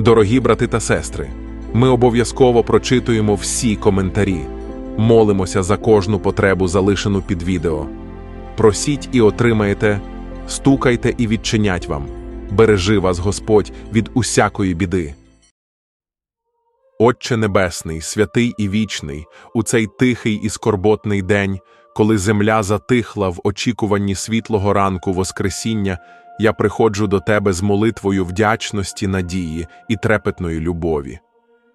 Дорогі брати та сестри, ми обов'язково прочитуємо всі коментарі, молимося за кожну потребу, залишену під відео. Просіть і отримаєте, стукайте і відчинять вам. Бережи вас Господь від усякої біди. Отче Небесний, святий і вічний, у цей тихий і скорботний день, коли земля затихла в очікуванні світлого ранку Воскресіння, я приходжу до Тебе з молитвою вдячності, надії і трепетної любові.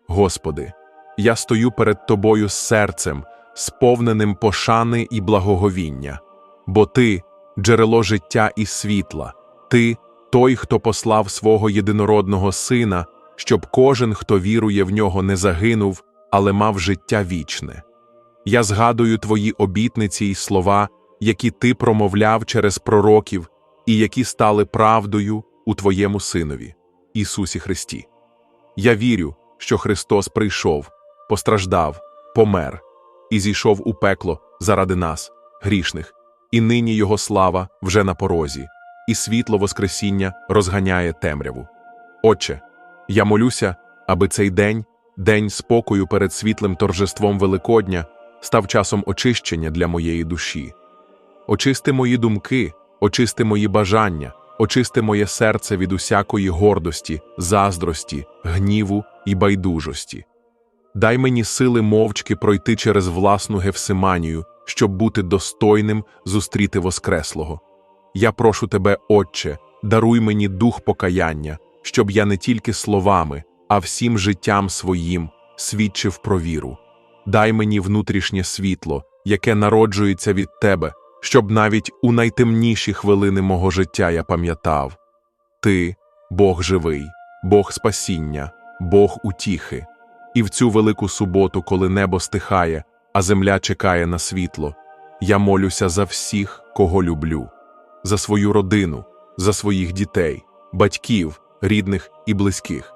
Господи, я стою перед Тобою з серцем, сповненим пошани і благоговіння, бо Ти – джерело життя і світла, Ти – той, хто послав свого єдинородного Сина, щоб кожен, хто вірує в нього, не загинув, але мав життя вічне. Я згадую Твої обітниці й слова, які Ти промовляв через пророків, і які стали правдою у Твоєму Синові, Ісусі Христі. Я вірю, що Христос прийшов, постраждав, помер і зійшов у пекло заради нас, грішних, і нині Його слава вже на порозі, і світло Воскресіння розганяє темряву. Отче, я молюся, аби цей день, день спокою перед світлим торжеством Великодня, став часом очищення для моєї душі. Очисти мої думки, очисти мої бажання, очисти моє серце від усякої гордості, заздрості, гніву і байдужості. Дай мені сили мовчки пройти через власну гефсиманію, щоб бути достойним зустріти Воскреслого. Я прошу тебе, Отче, даруй мені дух покаяння, щоб я не тільки словами, а всім життям своїм свідчив про віру. Дай мені внутрішнє світло, яке народжується від тебе, щоб навіть у найтемніші хвилини мого життя я пам'ятав Ти Бог живий, Бог спасіння, Бог утіхи. І в цю велику суботу, коли небо стихає, а земля чекає на світло, я молюся за всіх, кого люблю, за свою родину, за своїх дітей, батьків, рідних і близьких,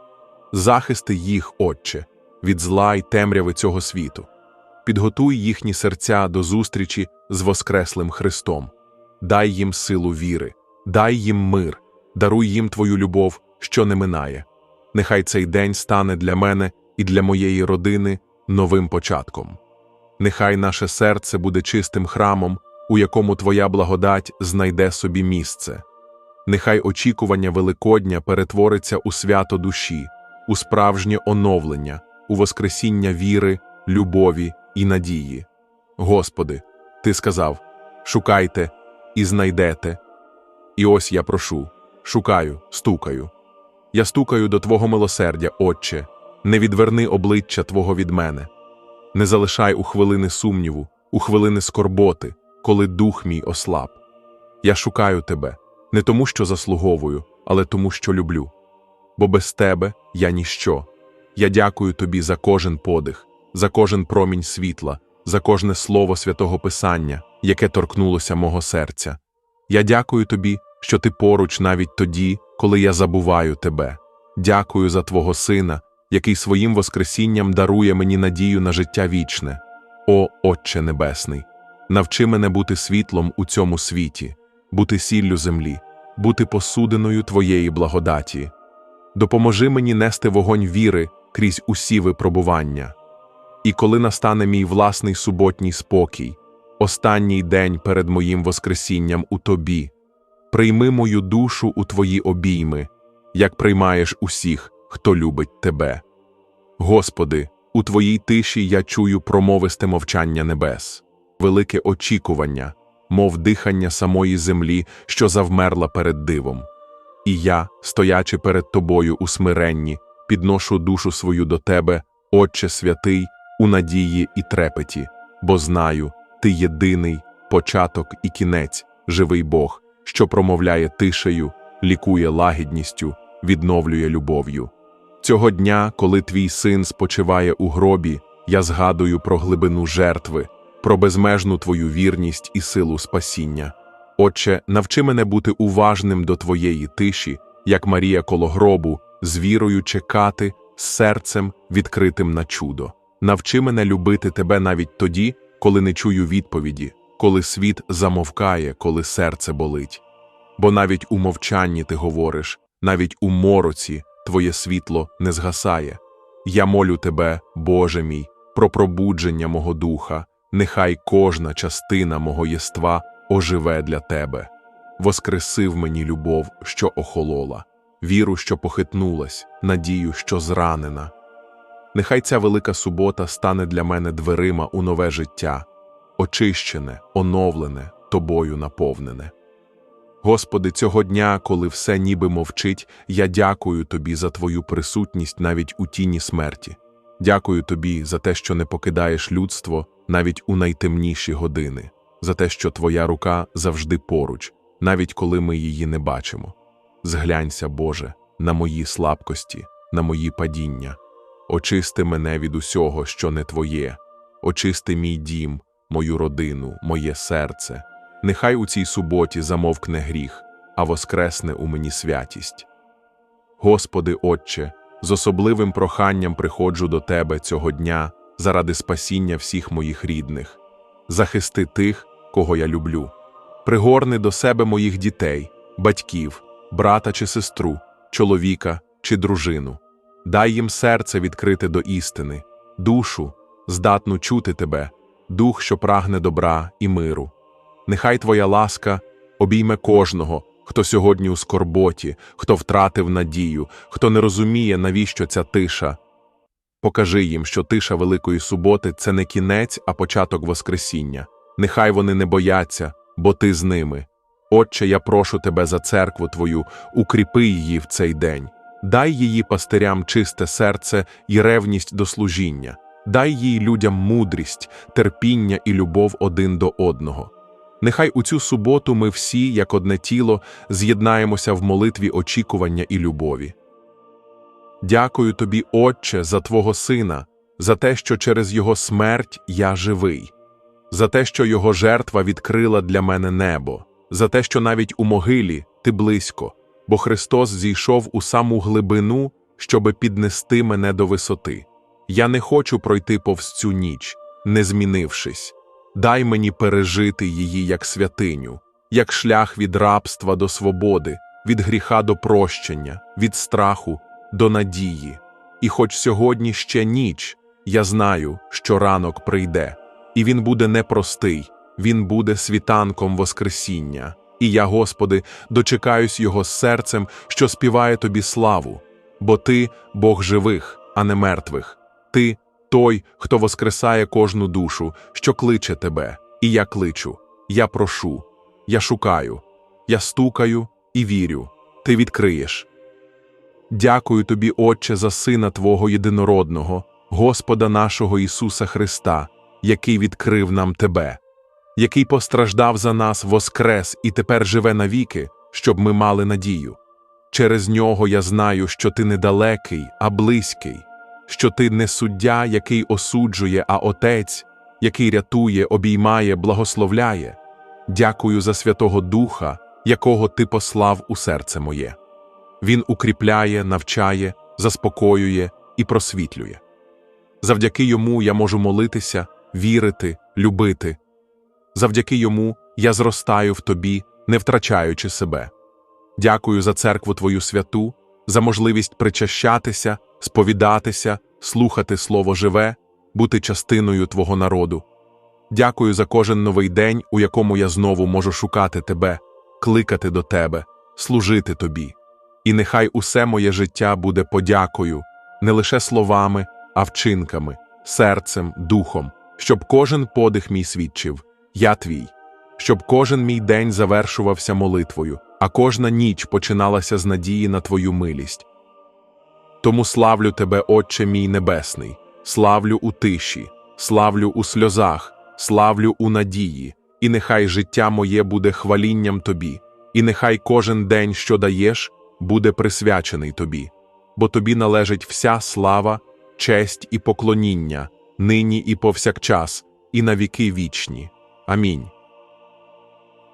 захисти їх, Отче, від зла й темряви цього світу. Підготуй їхні серця до зустрічі з Воскреслим Христом. Дай їм силу віри, дай їм мир, даруй їм Твою любов, що не минає. Нехай цей день стане для мене і для моєї родини новим початком. Нехай наше серце буде чистим храмом, у якому Твоя благодать знайде собі місце. Нехай очікування Великодня перетвориться у свято душі, у справжнє оновлення, у воскресіння віри, любові і надії. Господи, Ти сказав шукайте і знайдете. І ось я прошу шукаю, стукаю. Я стукаю до Твого милосердя, Отче, не відверни обличчя Твого від мене. Не залишай у хвилини сумніву, у хвилини скорботи, коли дух мій ослаб. Я шукаю Тебе не тому, що заслуговую, але тому, що люблю. Бо без Тебе я ніщо. Я дякую Тобі за кожен подих, за кожен промінь світла, за кожне слово святого Писання, яке торкнулося мого серця. Я дякую Тобі, що Ти поруч навіть тоді, коли я забуваю Тебе. Дякую за Твого Сина, який своїм Воскресінням дарує мені надію на життя вічне. О, Отче Небесний, навчи мене бути світлом у цьому світі, бути сіллю землі, бути посудиною Твоєї благодаті. Допоможи мені нести вогонь віри крізь усі випробування. І коли настане мій власний суботній спокій, останній день перед моїм Воскресінням у Тобі, прийми мою душу у Твої обійми, як приймаєш усіх, хто любить Тебе. Господи, у Твоїй тиші я чую промовисте мовчання небес, велике очікування, мов дихання самої землі, що завмерла перед дивом. І я, стоячи перед Тобою у смиренні, підношу душу свою до Тебе, Отче святий, у надії і трепеті, бо знаю, Ти єдиний початок і кінець, живий Бог, що промовляє тишею, лікує лагідністю, відновлює любов'ю. Цього дня, коли твій син спочиває у гробі, я згадую про глибину жертви, про безмежну твою вірність і силу спасіння. Отче, навчи мене бути уважним до твоєї тиші, як Марія коло гробу, з вірою чекати, з серцем, відкритим на чудо. Навчи мене любити тебе навіть тоді, коли не чую відповіді, коли світ замовкає, коли серце болить. Бо навіть у мовчанні ти говориш, навіть у мороці Твоє світло не згасає. Я молю тебе, Боже мій, про пробудження мого духа, нехай кожна частина мого єства оживе для тебе. Воскреси в мені любов, що охолола, віру, що похитнулась, надію, що зранена. Нехай ця велика субота стане для мене дверима у нове життя, очищене, оновлене, тобою наповнене. Господи, цього дня, коли все ніби мовчить, я дякую Тобі за Твою присутність навіть у тіні смерті. Дякую Тобі за те, що не покидаєш людство навіть у найтемніші години, за те, що Твоя рука завжди поруч, навіть коли ми її не бачимо. Зглянься, Боже, на мої слабкості, на мої падіння. Очисти мене від усього, що не Твоє, очисти мій дім, мою родину, моє серце. Нехай у цій суботі замовкне гріх, а воскресне у мені святість. Господи, Отче, з особливим проханням приходжу до Тебе цього дня заради спасіння всіх моїх рідних. Захисти тих, кого я люблю. Пригорни до себе моїх дітей, батьків, брата чи сестру, чоловіка чи дружину. Дай їм серце відкрите до істини, душу, здатну чути Тебе, дух, що прагне добра і миру. Нехай Твоя ласка обійме кожного, хто сьогодні у скорботі, хто втратив надію, хто не розуміє, навіщо ця тиша. Покажи їм, що тиша Великої суботи це не кінець, а початок Воскресіння. Нехай вони не бояться, бо ти з ними. Отче, я прошу тебе за церкву Твою, укріпи її в цей день. Дай її пастирям чисте серце і ревність до служіння, дай їй людям мудрість, терпіння і любов один до одного. Нехай у цю суботу ми всі, як одне тіло, з'єднаємося в молитві очікування і любові. Дякую тобі, Отче, за Твого Сина, за те, що через Його смерть я живий, за те, що Його жертва відкрила для мене небо, за те, що навіть у могилі ти близько, бо Христос зійшов у саму глибину, щоби піднести мене до висоти. Я не хочу пройти повз цю ніч, не змінившись. Дай мені пережити її як святиню, як шлях від рабства до свободи, від гріха до прощення, від страху до надії. І хоч сьогодні ще ніч, я знаю, що ранок прийде, і він буде непростий, він буде світанком Воскресіння. І я, Господи, дочекаюсь Його серцем, що співає Тобі славу, бо Ти Бог живих, а не мертвих. Ти той, хто воскресає кожну душу, що кличе тебе, і я кличу, я прошу, я шукаю, я стукаю і вірю, ти відкриєш. Дякую тобі, Отче, за Сина Твого єдинородного, Господа нашого Ісуса Христа, який відкрив нам Тебе, який постраждав за нас воскрес і тепер живе навіки, щоб ми мали надію. Через нього я знаю, що ти недалекий, а близький що ти не суддя, який осуджує, а отець, який рятує, обіймає, благословляє. Дякую за Святого Духа, якого ти послав у серце моє. Він укріпляє, навчає, заспокоює і просвітлює. Завдяки йому я можу молитися, вірити, любити. Завдяки йому я зростаю в тобі, не втрачаючи себе. Дякую за церкву Твою святу, за можливість причащатися, сповідатися, слухати Слово живе, бути частиною Твого народу. Дякую за кожен новий день, у якому я знову можу шукати Тебе, кликати до Тебе, служити Тобі. І нехай усе моє життя буде подякою, не лише словами, а вчинками, серцем, духом, щоб кожен подих мій свідчив, я твій, щоб кожен мій день завершувався молитвою, а кожна ніч починалася з надії на Твою милість. Тому славлю тебе, Отче мій Небесний, славлю у тиші, славлю у сльозах, славлю у надії, і нехай життя моє буде хвалінням тобі, і нехай кожен день, що даєш, буде присвячений тобі, бо тобі належить вся слава, честь і поклоніння, нині і повсякчас, і на віки вічні. Амінь.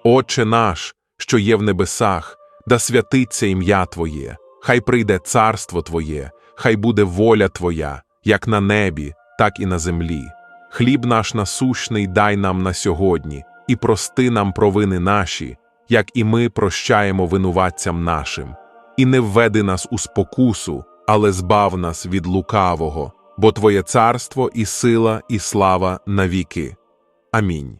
Отче наш, що є в небесах, да святиться ім'я Твоє. Хай прийде царство Твоє, хай буде воля Твоя, як на небі, так і на землі. Хліб наш насущний дай нам на сьогодні, і прости нам провини наші, як і ми прощаємо винуватцям нашим. і не введи нас у спокусу, але збав нас від лукавого, бо Твоє царство і сила, і слава навіки. Амінь.